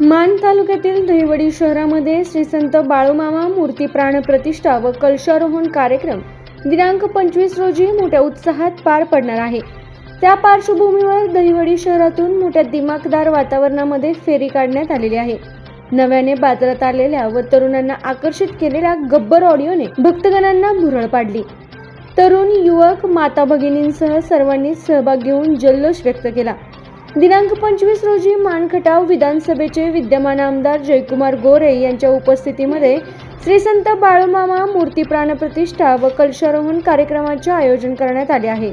मान तालुक्यातील दहिवडी शहरामध्ये श्री संत बाळूमामा मूर्ती प्राण प्रतिष्ठा व कलशारोहण कार्यक्रम दिनांक पंचवीस रोजी मोठ्या उत्साहात पार पडणार आहे. त्या पार्श्वभूमीवर दहिवडी शहरातून मोठ्या दिमाखदार वातावरणामध्ये फेरी काढण्यात आलेली आहे. नव्याने बाजारात आलेल्या व तरुणांना आकर्षित केलेल्या गब्बर ऑडिओने भक्तगणांना भुरळ पाडली. तरुण युवक माता भगिनींसह सर्वांनी सहभाग घेऊन जल्लोष व्यक्त केला. दिनांक पंचवीस रोजी मानखटाव विधानसभेचे विद्यमान आमदार जयकुमार गोरे यांच्या उपस्थितीमध्ये श्री संत बाळूमामा मूर्ती प्राणप्रतिष्ठा व कलशारोहण कार्यक्रमाचे आयोजन करण्यात आले आहे.